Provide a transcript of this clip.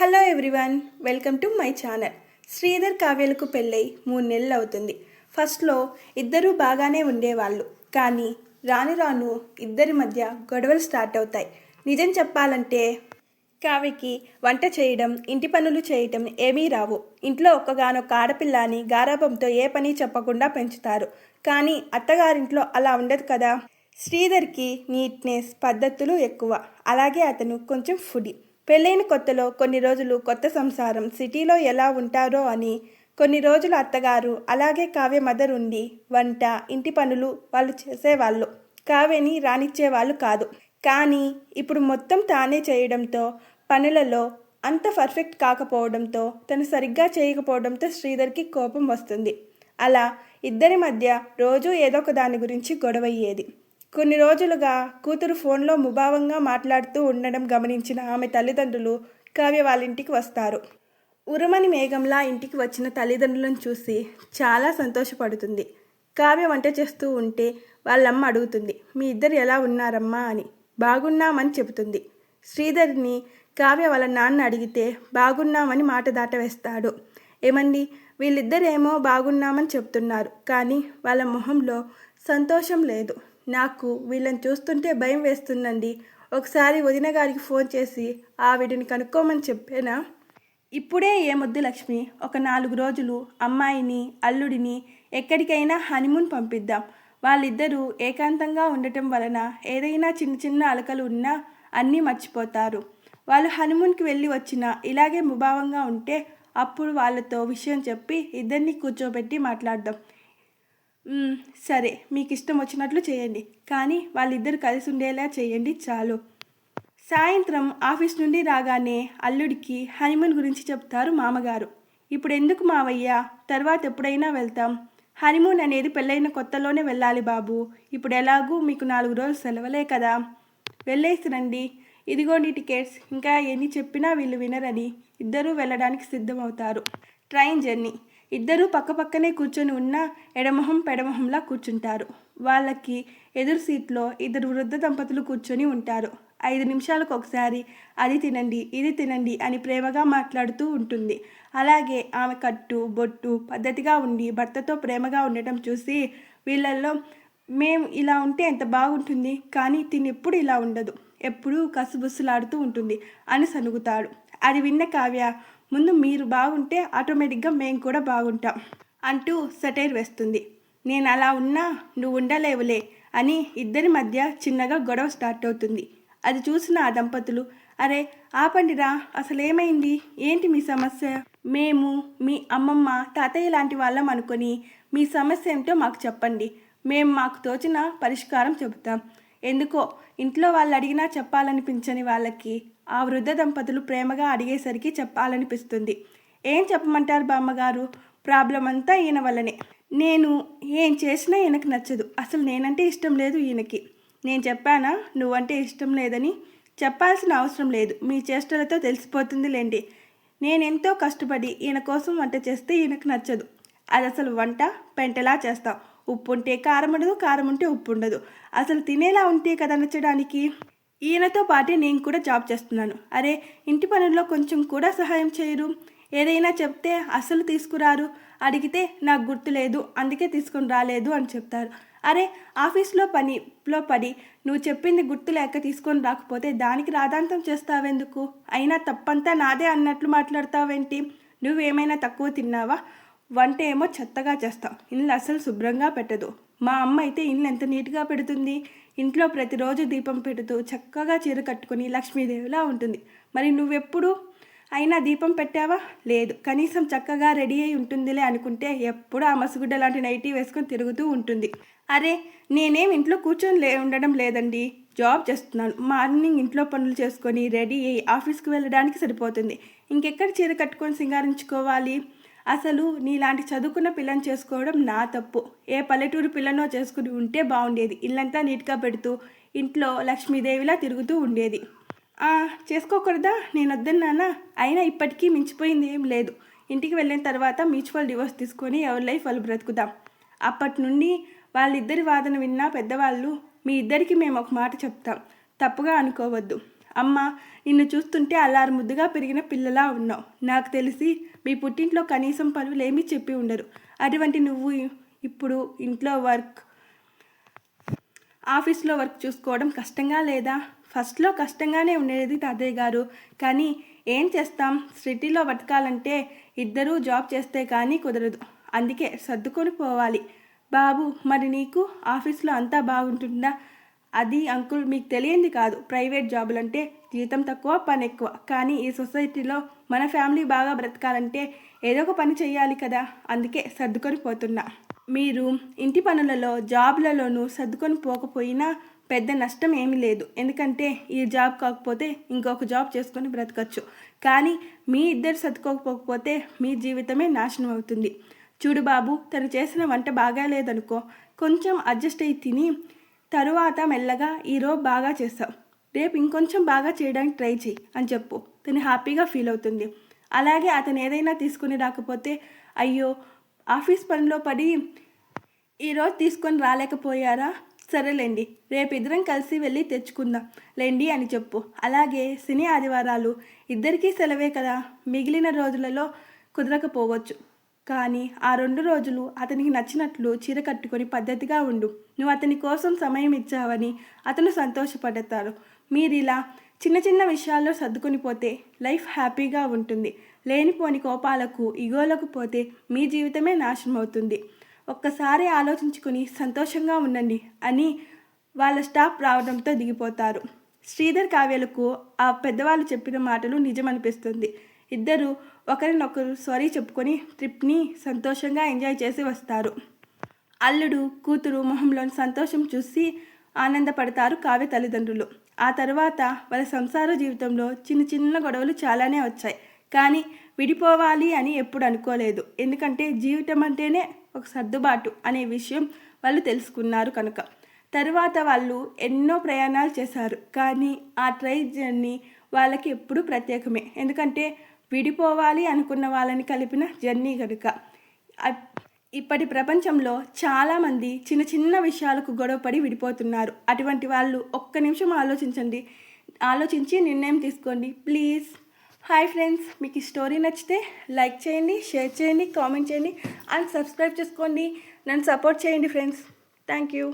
Hello everyone welcome to my channel. Sridhar కావ్యలకు పెళ్ళై మూడు నెలలు అవుతుంది. ఫస్ట్లో ఇద్దరూ బాగానే ఉండేవాళ్ళు. కానీ రాను రాను ఇద్దరి మధ్య గొడవలు స్టార్ట్ అవుతాయి. నిజం చెప్పాలంటే కావ్యకి వంట చేయడం ఇంటి పనులు చేయటం ఏమీ రావు. ఇంట్లో ఒక్కగానొక్క ఆడపిల్ల అని గారాభంతో ఏ పని చెప్పకుండా పెంచుతారు. కానీ అత్తగారింట్లో అలా ఉండదు కదా. శ్రీధర్కి నీట్నెస్ పద్ధతులు ఎక్కువ. అలాగే అతను కొంచెం ఫుడీ. పెళ్ళైన కొత్తలో కొన్ని రోజులు కొత్త సంసారం సిటీలో ఎలా ఉంటారో అని. కొన్ని రోజులు అత్తగారు అలాగే కావ్య మదర్ ఉండి వంట ఇంటి పనులు వాళ్ళు చేసేవాళ్ళు. కావ్యని రానిచ్చేవాళ్ళు కాదు. కానీ ఇప్పుడు మొత్తం తానే చేయడంతో పనులలో అంత పర్ఫెక్ట్ కాకపోవడంతో తను సరిగ్గా చేయకపోవడంతో శ్రీధర్కి కోపం వస్తుంది. అలా ఇద్దరి మధ్య రోజూ ఏదో ఒక దాని గురించి గొడవయ్యేది. కొన్ని రోజులుగా కూతురు ఫోన్లో ముభావంగా మాట్లాడుతూ ఉండడం గమనించిన ఆమె తల్లిదండ్రులు కావ్య వాళ్ళ ఇంటికి వస్తారు. ఉరుమని మేఘంలా ఇంటికి వచ్చిన తల్లిదండ్రులను చూసి చాలా సంతోషపడుతుంది. కావ్య వంట చేస్తూ ఉంటే వాళ్ళమ్మ అడుగుతుంది మీ ఇద్దరు ఎలా ఉన్నారమ్మా? అని. బాగున్నామని చెబుతుంది. శ్రీధర్ని కావ్య వాళ్ళ నాన్న అడిగితే బాగున్నామని మాట దాటవేస్తాడు. ఏమండి? వీళ్ళిద్దరేమో బాగున్నామని చెప్తున్నారు. కానీ వాళ్ళ మొహంలో సంతోషం లేదు. నాకు వీళ్ళని చూస్తుంటే భయం వేస్తుందండి. ఒకసారి వదిన గారికి ఫోన్ చేసి ఆవిడని కనుక్కోమని చెప్పానా? ఇప్పుడే ఏమొద్దు లక్ష్మి ఒక నాలుగు రోజులు అమ్మాయిని అల్లుడిని ఎక్కడికైనా హనీమూన్ పంపిద్దాం. వాళ్ళిద్దరూ ఏకాంతంగా ఉండటం వలన ఏదైనా చిన్న చిన్న అలకలు ఉన్నా అన్నీ మర్చిపోతారు. వాళ్ళు హనుమూన్కి వెళ్ళి వచ్చినా ఇలాగే ముభావంగా ఉంటే అప్పుడు వాళ్ళతో విషయం చెప్పి ఇద్దరిని కూర్చోబెట్టి మాట్లాడదాం. సరే మీకు ఇష్టం వచ్చినట్లు చేయండి. కానీ వాళ్ళిద్దరు కలిసి ఉండేలా చేయండి చాలు. సాయంత్రం ఆఫీస్ నుండి రాగానే అల్లుడికి హనీమూన్ గురించి చెప్తారు మామగారు. ఇప్పుడు ఎందుకు మావయ్య? తర్వాత ఎప్పుడైనా వెళ్తాం. హనీమూన్ అనేది పెళ్ళైన కొత్తలోనే వెళ్ళాలి బాబు. ఇప్పుడు ఎలాగూ మీకు నాలుగు రోజులు సెలవులే కదా. వెళ్ళేసి రండి. ఇదిగోండి టికెట్స్. ఇంకా ఎన్ని చెప్పినా వీళ్ళు వినరని ఇద్దరూ వెళ్ళడానికి సిద్ధమవుతారు. Train journey. ఇద్దరూ పక్కపక్కనే కూర్చొని ఉన్న ఎడమొహం పెడమొహంలా కూర్చుంటారు. వాళ్ళకి ఎదురు సీట్లో ఇద్దరు వృద్ధ దంపతులు కూర్చొని ఉంటారు. ఐదు నిమిషాలకు ఒకసారి అది తినండి ఇది తినండి అని ప్రేమగా మాట్లాడుతూ ఉంటుంది. అలాగే ఆమె కట్టు బొట్టు పద్ధతిగా ఉండి భర్తతో ప్రేమగా ఉండటం చూసి వీళ్ళల్లో మేం ఇలా ఉంటే ఎంత బాగుంటుంది కానీ తినెప్పుడు ఇలా ఉండదు. ఎప్పుడూ కసుబుస్సులాడుతూ ఉంటుంది అని సనుగుతాడు. అది విన్న కావ్య ముందు మీరు బాగుంటే ఆటోమేటిక్గా మేము కూడా బాగుంటాం అంటూ సెటైర్ వేస్తుంది. నేను అలా ఉన్నా నువ్వు ఉండలేవులే అని ఇద్దరి మధ్య చిన్నగా గొడవ స్టార్ట్ అవుతుంది. అది చూసిన ఆ దంపతులు అరే ఆపండిరా అసలు ఏమైంది ఏంటి మీ సమస్య? మేము మీ అమ్మమ్మ తాతయ్య లాంటి వాళ్ళం అనుకొని మీ సమస్య ఏమిటో మాకు చెప్పండి. మేము మాకు తోచిన పరిష్కారం చెబుతాం. ఎందుకో ఇంట్లో వాళ్ళు అడిగినా చెప్పాలనిపించని వాళ్ళకి ఆ వృద్ధ దంపతులు ప్రేమగా అడిగేసరికి చెప్పాలనిపిస్తుంది. ఏం చెప్పమంటారు బామ్మగారు? ప్రాబ్లం అంతా ఈయన వల్లనే. నేను ఏం చేసినా ఈయనకు నచ్చదు. అసలు నేనంటే ఇష్టం లేదు ఈయనకి. నేను చెప్పానా? నువ్వంటే ఇష్టం లేదని చెప్పాల్సిన అవసరం లేదు. మీ చేష్టలతో తెలిసిపోతుంది లేండి నేనెంతో కష్టపడి ఈయన కోసం వంట చేస్తే ఈయనకు నచ్చదు. అది అసలు వంట పెంటలా చేస్తాం ఉప్పు ఉంటే కారం ఉండదు కారం ఉంటే ఉప్పు ఉండదు అసలు తినేలా ఉంటే కదా నచ్చడానికి? ఈయనతో పాటే నేను కూడా జాబ్ చేస్తున్నాను. అరే ఇంటి పనుల్లో కొంచెం కూడా సహాయం చేయరు. ఏదైనా చెప్తే అసలు తీసుకురారు. అడిగితే నాకు గుర్తులేదు అందుకే తీసుకొని రాలేదు అని చెప్తారు. అరే ఆఫీస్లో పనిలో పడి నువ్వు చెప్పింది గుర్తు లేక తీసుకొని రాకపోతే దానికి రాదాంతం చేస్తావెందుకు? అయినా తప్పంతా నాదే అన్నట్లు మాట్లాడతావేంటి? నువ్వేమైనా తక్కువ తిన్నావా? వంట ఏమో చెత్తగా చేస్తావు. ఇల్లు అసలు శుభ్రంగా పెట్టదు. మా అమ్మ అయితే ఇల్లు ఎంత నీట్గా పెడుతుంది? ఇంట్లో ప్రతిరోజు దీపం పెడుతూ చక్కగా చీర కట్టుకొని లక్ష్మీదేవిలా ఉంటుంది. మరి నువ్వెప్పుడు అయినా దీపం పెట్టావా? లేదు. కనీసం చక్కగా రెడీ అయి ఉంటుందిలే అనుకుంటే ఎప్పుడు ఆ మసుగుడ్డ లాంటి నైటీ వేసుకొని తిరుగుతూ ఉంటుంది. అరే నేనేం ఇంట్లో కూర్చొని లే ఉండడం లేదండి. జాబ్ చేస్తున్నాను. మార్నింగ్ ఇంట్లో పనులు చేసుకొని రెడీ అయ్యి ఆఫీస్కి వెళ్ళడానికి సరిపోతుంది. ఇంకెక్కడ చీర కట్టుకొని సింగారించుకోవాలి? అసలు నీలాంటి చదువుకున్న పిల్లని చేసుకోవడం నా తప్పు. ఏ పల్లెటూరు పిల్లనో చేసుకుని ఉంటే బాగుండేది ఇల్లంతా నీట్గా పెడుతూ ఇంట్లో లక్ష్మీదేవిలా తిరుగుతూ ఉండేది. చేసుకోకూడదా? నేను వద్దన్నానా అయినా ఇప్పటికీ మించిపోయింది ఏం లేదు. ఇంటికి వెళ్ళిన తర్వాత మ్యూచువల్ డివోర్స్ తీసుకొని ఎవరి లైఫ్ వాళ్ళు బ్రతుకుదాం. అప్పటి నుండి వాళ్ళిద్దరి వాదన విన్నా పెద్దవాళ్ళు మీ ఇద్దరికి మేము ఒక మాట చెప్తాం. తప్పుగా అనుకోవద్దు. అమ్మ నిన్ను చూస్తుంటే అల్లారు ముద్దుగా పెరిగిన పిల్లలా ఉన్నావు. నాకు తెలిసి మీ పుట్టింట్లో కనీసం పనులు ఏమీ చెప్పి ఉండరు. అటువంటి నువ్వు ఇప్పుడు ఇంట్లో వర్క్ ఆఫీస్లో వర్క్ చూసుకోవడం కష్టంగా లేదా? ఫస్ట్లో కష్టంగానే ఉండేది తాతయ్య గారు. కానీ ఏం చేస్తాం? సిటీలో బతకాలంటే ఇద్దరూ జాబ్ చేస్తే కానీ కుదరదు. అందుకే సర్దుకొని పోవాలి. బాబు మరి నీకు ఆఫీస్లో అంతా బాగుంటుందా? అది అంకుల్ మీకు తెలియంది కాదు. ప్రైవేట్ జాబులంటే జీతం తక్కువ పని ఎక్కువ. కానీ ఈ సొసైటీలో మన ఫ్యామిలీ బాగా బ్రతకాలంటే ఏదో ఒక పని చేయాలి కదా. అందుకే సర్దుకొని పోతున్నా. మీరు ఇంటి పనులలో జాబ్లలోనూ సర్దుకొని పోకపోయినా పెద్ద నష్టం ఏమీ లేదు. ఎందుకంటే ఈ జాబ్ కాకపోతే ఇంకొక జాబ్ చేసుకొని బ్రతకచ్చు. కానీ మీ ఇద్దరు సర్దుకోకపోతే మీ జీవితమే నాశనం అవుతుంది. చూడు బాబు తను చేసిన వంట బాగా లేదనుకో కొంచెం అడ్జస్ట్ అయ్యి తిని తరువాత మెల్లగా ఈరోజు బాగా చేస్తావు. రేపు ఇంకొంచెం బాగా చేయడానికి ట్రై చేయి అని చెప్పు. తను హ్యాపీగా ఫీల్ అవుతుంది. అలాగే అతను ఏదైనా తీసుకుని రాకపోతే అయ్యో ఆఫీస్ పనిలో పడి ఈరోజు తీసుకొని రాలేకపోయారా? సరేలేండి రేపు ఇద్దరం కలిసి వెళ్ళి తెచ్చుకుందాం. లేండి అని చెప్పు. అలాగే శని ఆదివారాలు ఇద్దరికీ సెలవే కదా. మిగిలిన రోజులలో కుదరకపోవచ్చు. కానీ ఆ రెండు రోజులు అతనికి నచ్చినట్లు చీర కట్టుకొని పద్ధతిగా ఉండు. నువ్వు అతని కోసం సమయం ఇచ్చావని అతను సంతోషపడతారు. మీరు ఇలా చిన్న చిన్న విషయాల్లో సర్దుకొని పోతే లైఫ్ హ్యాపీగా ఉంటుంది. లేనిపోని కోపాలకు ఇగోలకు పోతే మీ జీవితమే నాశనం అవుతుంది. ఒక్కసారి ఆలోచించుకుని సంతోషంగా ఉండండి అని వాళ్ళ స్టాఫ్ రావడంతో దిగిపోతారు. శ్రీధర్ కావ్యలకు ఆ పెద్దవాళ్ళు చెప్పిన మాటలు నిజమనిపిస్తుంది. ఇద్దరు ఒకరినొకరు సారీ చెప్పుకొని ట్రిప్ని సంతోషంగా ఎంజాయ్ చేసి వస్తారు. అల్లుడు కూతురు మొహంలోని సంతోషం చూసి ఆనందపడతారు కావ్య తల్లిదండ్రులు. ఆ తర్వాత వాళ్ళ సంసార జీవితంలో చిన్న చిన్న గొడవలు చాలానే వచ్చాయి. కానీ విడిపోవాలి అని ఎప్పుడు అనుకోలేదు. ఎందుకంటే జీవితం అంటేనే ఒక సర్దుబాటు అనే విషయం వాళ్ళు తెలుసుకున్నారు కనుక. తర్వాత వాళ్ళు ఎన్నో ప్రయాణాలు చేశారు. కానీ ఆ ట్రై జర్నీ వాళ్ళకి ఎప్పుడూ ప్రత్యేకమే. ఎందుకంటే విడిపోవాలి అనుకున్న వాళ్ళని కలిపిన జర్నీ కనుక ఇప్పటి ప్రపంచంలో చాలామంది చిన్న చిన్న విషయాలకు గొడవపడి విడిపోతున్నారు. అటువంటి వాళ్ళు ఒక్క నిమిషం ఆలోచించండి. ఆలోచించి నిర్ణయం తీసుకోండి. ప్లీజ్. Hi friends. మీకు ఈ స్టోరీ నచ్చితే లైక్ చేయండి షేర్ చేయండి కామెంట్ చేయండి అండ్ సబ్స్క్రైబ్ చేసుకోండి. నన్ను సపోర్ట్ చేయండి ఫ్రెండ్స్. Thank you.